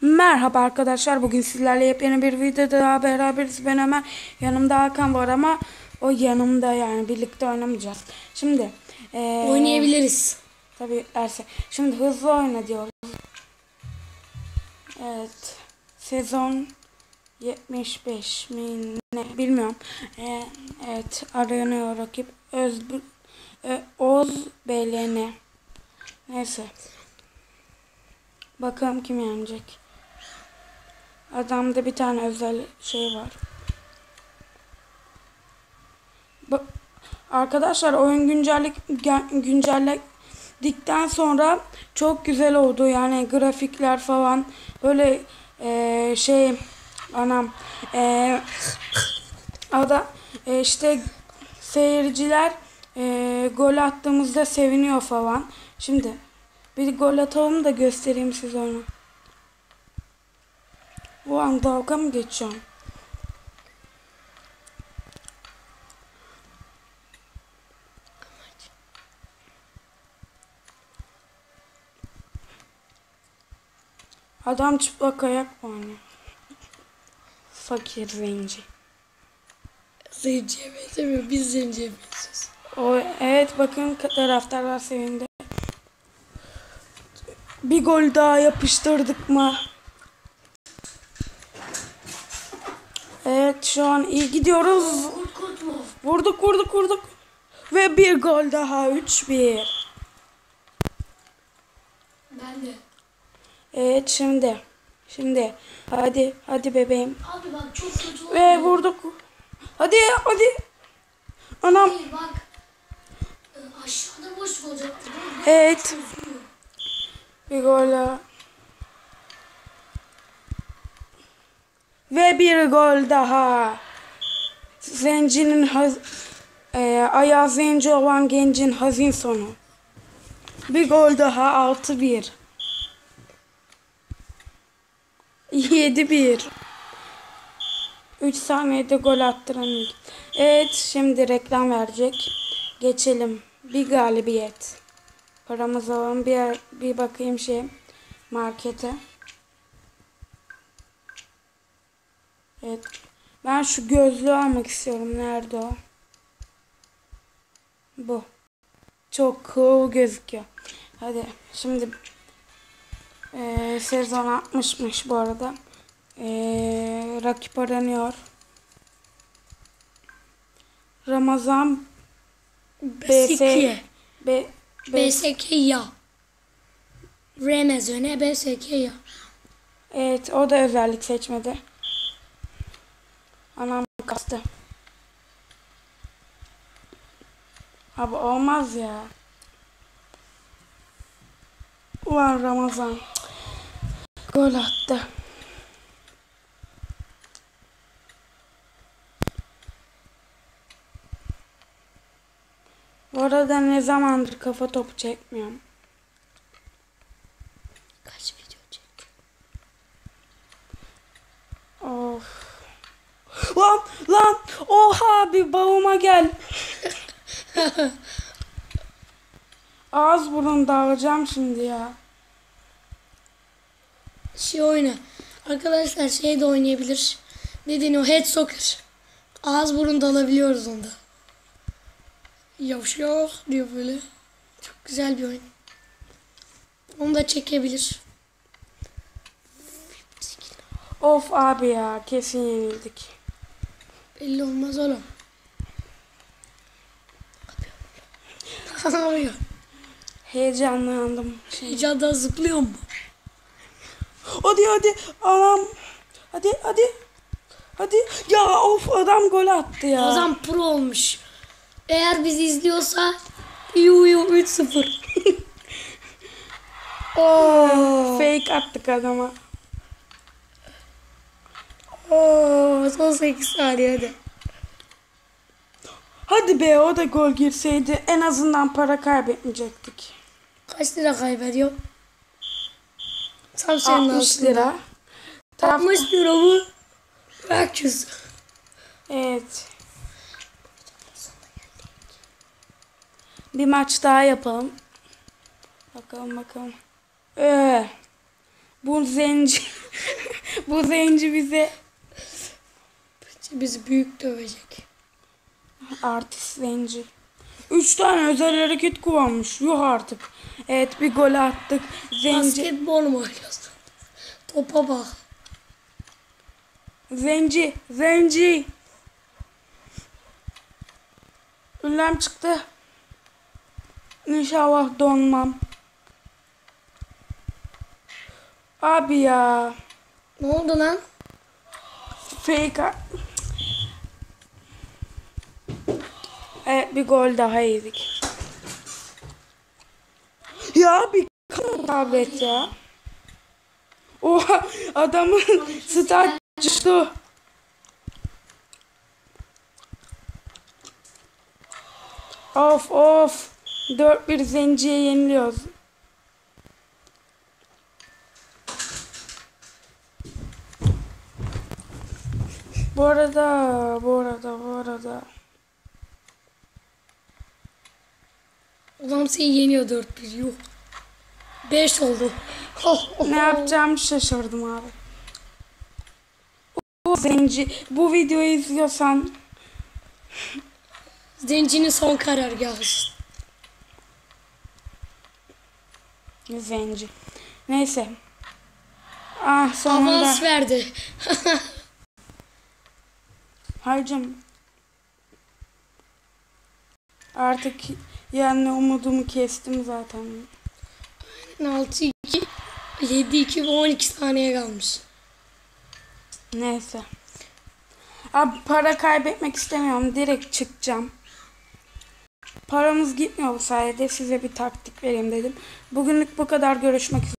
Merhaba arkadaşlar. Bugün sizlerle yepyeni bir videoda daha beraberiz. Ben Ömer. Yanımda Hakan var ama o yanımda yani birlikte oynamayacağız. Şimdi eee Oynayabiliriz. Tabii derse. Şimdi hızlı oyna diyoruz. Evet. Sezon 75 mi ne bilmiyorum. Ee, evet aranıyor rakip. Öz Ö- Oz BLN. Neyse. Bakalım kim yenecek. Adamda bir tane özel şey var. Ba- Arkadaşlar oyun güncellik güncelledikten sonra çok güzel oldu. Yani grafikler falan böyle eee, şey anam eee ada e, işte seyirciler eee, gol attığımızda seviniyor falan. Şimdi bir gol atalım da göstereyim size onu. Bu an dalga mı geçeceğim? Adam çıplak ayak mı oynuyor? Fakir zenci. Zenciye benzemiyor. Biz zenciye benziyoruz. O evet bakın taraftarlar sevindi. Bir gol daha yapıştırdık mı? Evet şu an iyi gidiyoruz. Vurduk vurduk vurduk. Ve bir gol daha 3-1. Ben de. Evet şimdi. Şimdi. Hadi hadi bebeğim. Abi bak çok kötü oldu. Ve vurduk. Hadi hadi. Anam. Hayır bak. Ee, Aşağıda boşluk olacak. Evet. Bir gol daha. Ve bir gol daha. Zencinin e, ayağı zenci olan gencin hazin sonu. Bir gol daha 6-1. 7-1. 3 saniyede gol attıran ilk. Evet şimdi reklam verecek. Geçelim. Bir galibiyet. Paramız alalım. Bir, bir bakayım şey markete. Evet. Ben şu gözlüğü almak istiyorum. Nerede o? Bu. Çok cool gözüküyor. Hadi şimdi eee, sezon 60'mış bu arada. Eee, rakip aranıyor. Ramazan BS. B, B, BSK ya. Remezöne BSK ya. Evet o da özellik seçmedi. Anam kastı. Abi olmaz ya. Ulan Ramazan. Gol attı. Bu arada ne zamandır kafa topu çekmiyorum. Kaç video çekti? Of. Lan lan oha bir bağıma gel. Ağız burun dağılacağım şimdi ya. Şey oyna. Arkadaşlar şey de oynayabilir. Ne deniyor? Head soccer. Ağız burun dalabiliyoruz onda. Yavşak diyor böyle. Çok güzel bir oyun. Onu da çekebilir. Of abi ya kesin yenildik. Belli olmaz oğlum. Yapıyor? Heyecanlandım. Heyecandan zıplıyor mu? Hadi hadi anam. Hadi hadi. Hadi. Ya of adam gol attı ya. Zaman pro olmuş. Eğer bizi izliyorsa yuyu 3-0. Oo. Fake attık adama. Oo, son 8 saniyede. Hadi be o da gol girseydi en azından para kaybetmeyecektik. Kaç lira kaybediyor? Tam senin 60 altında. lira. Tam 60 lira mı? Bırak. Evet. Bir maç daha yapalım. Bakalım bakalım. Ee, bu zenci Bu zenci bize Bizi büyük dövecek. artist zenci. Üç tane özel hareket kullanmış. Yuh artık. Evet bir gol attık. Zenci. Basketbol mu oynuyorsun? Topa bak. Zenci. Zenci. Ünlem çıktı. İnşallah donmam. Abi ya. Ne oldu lan? Fake. Evet bir gol daha yedik. Ya bir tablet ya. Oha adamın stat düştü. Of of. 4-1 zenciye yeniliyoruz. Bu arada, bu arada, bu arada. Ulan seni yeniyor 4-1 yuh. 5 oldu. Ne yapacağımı şaşırdım abi. Bu zenci, bu videoyu izliyorsan Zencinin son karargahı. zenci. Neyse. Ah sonunda. Avans verdi. Harcım. Artık yani umudumu kestim zaten. 6-2 7-2 ve 12 saniye kalmış. Neyse. Abi para kaybetmek istemiyorum. Direkt çıkacağım. Paramız gitmiyor bu sayede. Size bir taktik vereyim dedim. Bugünlük bu kadar. Görüşmek üzere.